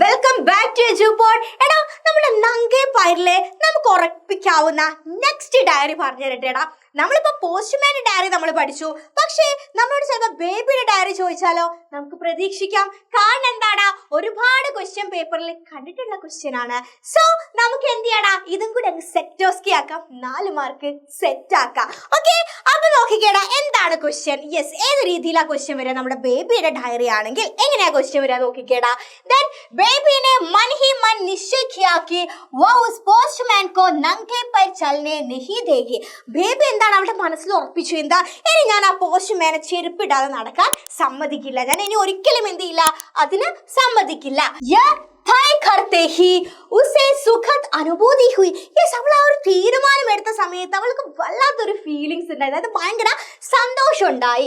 Welcome back to എജുപോൾ എടാ നമ്മുടെ നങ്കേ പയറിലെ നമുക്ക് ഉറപ്പിക്കാവുന്ന നെക്സ്റ്റ് ഡയറി പറഞ്ഞു തരട്ടെ എടാ നമ്മളിപ്പോ പോസ്റ്റ്മാൻ ഡയറി നമ്മൾ പഠിച്ചു. പക്ഷേ നമ്മളോട് ചിലപ്പോൾ ബേബിയുടെ ഡയറി ചോദിച്ചാലോ? നമുക്ക് പ്രതീക്ഷിക്കാം. കാരണം എന്താടാ? ഒരുപാട് ക്വസ്റ്റ്യൻ പേപ്പറിൽ കണ്ടിട്ടുള്ള ക്വസ്റ്റ്യൻ ആണ്. സോ നമുക്ക് എന്ത് ചെയ്യടാ ഇതും കൂടി അങ്ങ് സെറ്റോസ്കി ആക്കാം. നാല് മാർക്ക് സെറ്റ് ആക്കാം. ഓക്കെ അപ്പൊ നോക്കിക്കേടാ എന്താണ് ക്വസ്റ്റ്യൻ യെസ് ഏത് രീതിയിലാ ക്വസ്റ്റ്യൻ വരിക നമ്മുടെ ബേബിയുടെ ഡയറി ആണെങ്കിൽ എങ്ങനെയാ ക്വസ്റ്റ്യൻ വരിക നോക്കിക്കേടാ? ദെൻ ബേബിനെ മൻ ഹി മൻ നിശ്ചയിക്കാക്കി വോ പോസ്റ്റ്മാൻ കോ നങ്കെ പൈ ചലനെ നിഹി ദേഹി. ബേബി എന്താണ് അവളുടെ മനസ്സിൽ ഉറപ്പിച്ചു? എന്താ? ഇനി ഞാൻ ആ പോസ്റ്റ്മാനെ ചെരുപ്പിടാതെ നടക്കാൻ സമ്മതിക്കില്ല. ഞാൻ ഇനി ഒരിക്കലും എന്ത് ചെയ്യില്ല? അതിന് സമ്മതിക്കില്ല. यह थाई खरते ही ഉസേ സുഖത് അനുഭൂതി ഹുയി. യെസ് അവൾ ആ ഒരു തീരുമാനം എടുത്ത സമയത്ത് അവൾക്ക് വല്ലാത്തൊരു ഫീലിങ്സ് ഉണ്ടായി. അതായത് ഭയങ്കര സന്തോഷം ഉണ്ടായി.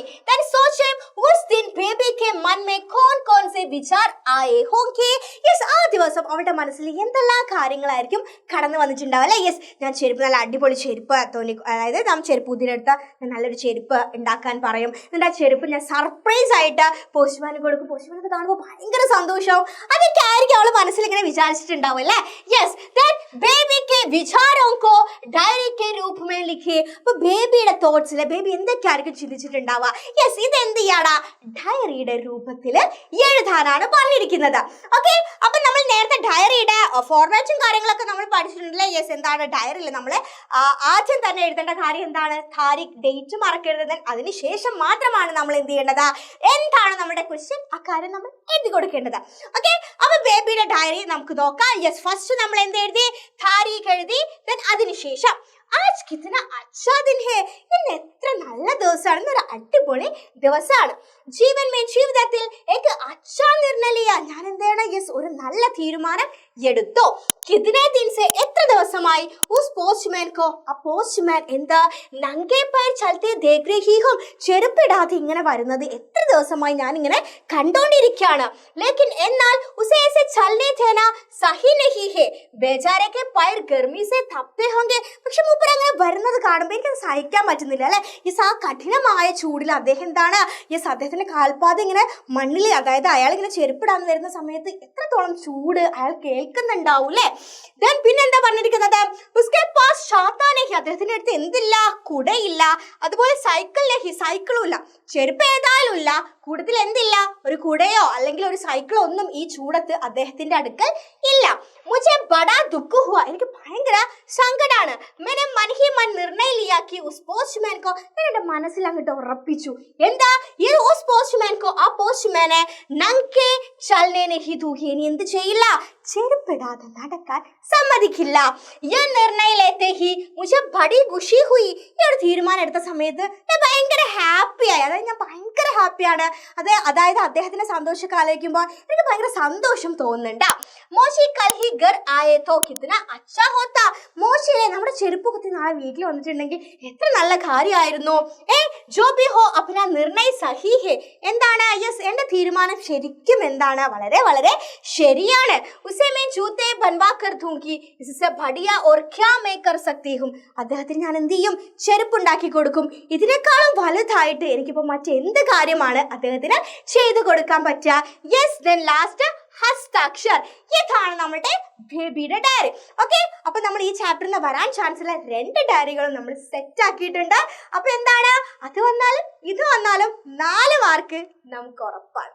സോചയം ഉസ് ദിൻ ബേബി കേ മൻ മേ കോൺ കോൺ സെ വിചാർ ആയേ ഹോങ്കേ യെസ് ആ ദിവസം അവളുടെ മനസ്സിൽ എന്തെല്ലാം കാര്യങ്ങളായിരിക്കും കടന്നു വന്നിട്ടുണ്ടാവും അല്ലേ? യെസ് ഞാൻ ചെരുപ്പ് നല്ല അടിപൊളി ചെരുപ്പ് തോന്നി. അതായത് നാം ചെരുപ്പ് ഉതിരെടുത്ത ഞാൻ നല്ലൊരു ചെരുപ്പ് ഉണ്ടാക്കാൻ പറയും. എന്നിട്ട് ആ ചെരുപ്പ് ഞാൻ സർപ്രൈസ് ആയിട്ട് പോസ്റ്റ്മാന് കൊടുക്കും. പോസ്റ്റ്മാനൊക്കെ കാണുമ്പോൾ ഭയങ്കര സന്തോഷമാവും അതൊക്കെ ആയിരിക്കും അവൾ മനസ്സിൽ ഇങ്ങനെ വിചാരിച്ചിട്ടുണ്ടാവും അല്ലേ? യെസ് ബേബി കെ വിചാരോं को ഡയറി കെ രൂപ में लिखिए അപ്പൊ ബേബിയുടെ തോട്ട്സിൽ ബേബി എന്തൊക്കെയായിരിക്കും ചിന്തിച്ചിട്ടുണ്ടാവുക യെസ് ഇത് എന്ത് ചെയ്യാടാ ഡയറിയുടെ രൂപത്തിൽ എഴുതാനാണ് പറഞ്ഞിരിക്കുന്നത് ഓക്കെ അപ്പൊ നമ്മൾ നേരത്തെ ഡയറിയുടെ ഫോർമാറ്റും കാര്യങ്ങളൊക്കെ നമ്മൾ പഠിച്ചിട്ടുണ്ടല്ലേ യെസ് എന്താണ് ഡയറിയിൽ നമ്മൾ ആദ്യം തന്നെ എഴുതേണ്ട കാര്യം എന്താണ് താരിഖ് ഡേറ്റ് മറക്കരുത് അതിന് ശേഷം മാത്രമാണ് നമ്മൾ എന്ത് ചെയ്യേണ്ടത് എന്താണ് നമ്മുടെ ക്വസ്റ്റ്യൻ ആ കാര്യം നമ്മൾ എഴുതി കൊടുക്കേണ്ടത് ഓക്കെ അപ്പൊ ബേബിയുടെ ഡയറി നമുക്ക് നോക്കാം യെസ് ഫസ്റ്റ് നമ്മൾ എന്ത് എഴുതി താരീഖ് എഴുതി. ദെൻ അതിനുശേഷം ആജ് കിത്തന അച്ഛാ ദിൻ ഹേ ഇന്ന് എത്ര നല്ല ദിവസമാണെന്ന് ഒരു അടിപൊളി ദിവസമാണ്. ജീവൻ മേ ജീവിതത്തിൽ എനിക്ക് അച്ഛാ നിർണലിയ. ഞാൻ എന്താണ് യെസ് ഒരു നല്ല തീരുമാനം എടുത്തു. കിതനെ ദിൻസെ എത്ര ദിവസമായി? ഉസ് പോസ്റ്റ്മാൻ കോ? ആ പോസ്റ്റ്മാൻ എന്താ? നങ്കേ പയർ ചലത്തെ ദേഗ്രഹീഹം ചെരുപ്പിടാതെ ഇങ്ങനെ വരുന്നത് എത്ര ദിവസമായി ഞാൻ ഇങ്ങനെ കണ്ടോണ്ടിരിക്കുകയാണ് ലേക്കിൻ എന്നാൽ ഉസേ ऐसे ചലനെ തേന സഹി നഹി ഹേ ബേജാരൊക്കെ പയർ ഗർമി സെ തപ്പേ ഹോങ്കെ. പക്ഷെ വരുന്നത് കാണുമ്പോൾ എനിക്കത് സഹിക്കാൻ പറ്റുന്നില്ല അല്ലെ? യെസ് ആ കഠിനമായ ചൂടിൽ അദ്ദേഹം എന്താണ്? യെസ് അദ്ദേഹത്തിന്റെ കാൽപാത ഇങ്ങനെ മണ്ണിൽ അതായത് അയാൾ ഇങ്ങനെ ചെരുപ്പിടാൻ വരുന്ന സമയത്ത് എത്രത്തോളം ചൂട് അയാൾ കേൾക്കുന്നുണ്ടാവും അല്ലേ? ദെൻ പിന്നെ എന്താ പറഞ്ഞിരിക്കുന്നത് അദ്ദേഹത്തിന്റെ അടുത്ത് എന്തില്ല? കുടയില്ല. അതുപോലെ നഹി സൈക്കിളും ഇല്ല. ചെരുപ്പ് ഏതായാലും ഇല്ല. കൂടുതൽ എന്തില്ല? ഒരു കുടയോ അല്ലെങ്കിൽ ഒരു സൈക്കിളോ ഒന്നും ഈ ചൂടത്ത് അദ്ദേഹത്തിന്റെ അടുക്കൽ ഇല്ല. മുജെ ബടാ ദുഃഖ ഹുവ എനിക്ക് ഭയങ്കര സങ്കടാണ്. മെനെ മൻ ഹി നിർണയിലിയാക്കി നിർണയ ലിയാക്കി ഉസ് പോസ്റ്റ്മാൻ കോ ഞാൻ എന്റെ മനസ്സിൽ അങ്ങോട്ട് ഉറപ്പിച്ചു. എന്താ? ഈ ഉസ് പോസ്റ്റ്മാൻ കോ ആ പോസ്റ്റ്മാനെ നങ്കെ ചലനെ നഹി ദൂഹി ഇനി എന്ത് ചെയ്യില്ല? ചെരുപ്പിടാതെ നടക്കാൻ സമ്മതിക്കില്ല. ഈ നിർണയിലേത്തെ ഹി മുझे ബടി ഖുഷി ഹുയി ഈ ഒരു തീരുമാനം എടുത്ത സമയത്ത് ഞാൻ ഭയങ്കര ഹാപ്പിയായി അതായത് ഞാൻ ഭയങ്കര ഹാപ്പിയാണ് അത് അതായത് അദ്ദേഹത്തിന്റെ സന്തോഷമൊക്കെ ആലോചിക്കുമ്പോൾ എനിക്ക് ഭയങ്കര സന്തോഷം തോന്നുന്നുണ്ട്. മോശി കൽഹി ഗർ ആയതോ കിത്തന അച്ഛാ ഹോത്ത. മോശിയെ നമ്മുടെ ചെരുപ്പ് കുത്തി നാളെ വീട്ടിൽ വന്നിട്ടുണ്ടെങ്കിൽ എത്ര നല്ല കാര്യമായിരുന്നു. ഏ ജോ ബി ഹോ അപ്പന നിർണയ് സഹി ഹേ. എന്താണ്? യെസ് എന്റെ തീരുമാനം ശരിക്കും എന്താണ്? വളരെ വളരെ ശരിയാണ്. ഉസേ മേ ജൂത്തേ ബൻവാ കർ ദൂങ്കി ഇസ്സെ ബടിയ ഓർ ക്യാ മേ കർ സക്തി ഹും. അദ്ദേഹത്തിന് ഞാൻ എന്ത് ചെയ്യും? ചെരുപ്പുണ്ടാക്കി കൊടുക്കും. ഇതിനേക്കാളും വലുതായിട്ട് എനിക്കിപ്പോൾ മറ്റെന്ത് കാര്യമാണ് അദ്ദേഹത്തിന് ചെയ്തു കൊടുക്കാൻ പറ്റുക? യെസ് ദെൻ ലാസ്റ്റ് ഹസ്താക്ഷർ. ഇതാണ് നമ്മുടെ ബേബിയുടെ ഡയറി ഓക്കെ അപ്പൊ നമ്മൾ ഈ ചാപ്റ്ററിൽ വരാൻ ചാൻസ് ഉള്ള രണ്ട് ഡയറികളും നമ്മൾ സെറ്റ് ആക്കിയിട്ടുണ്ട്. അപ്പൊ എന്താണ്? അത് വന്നാലും ഇത് വന്നാലും നാല് മാർക്ക് നമുക്ക് ഉറപ്പാണ്.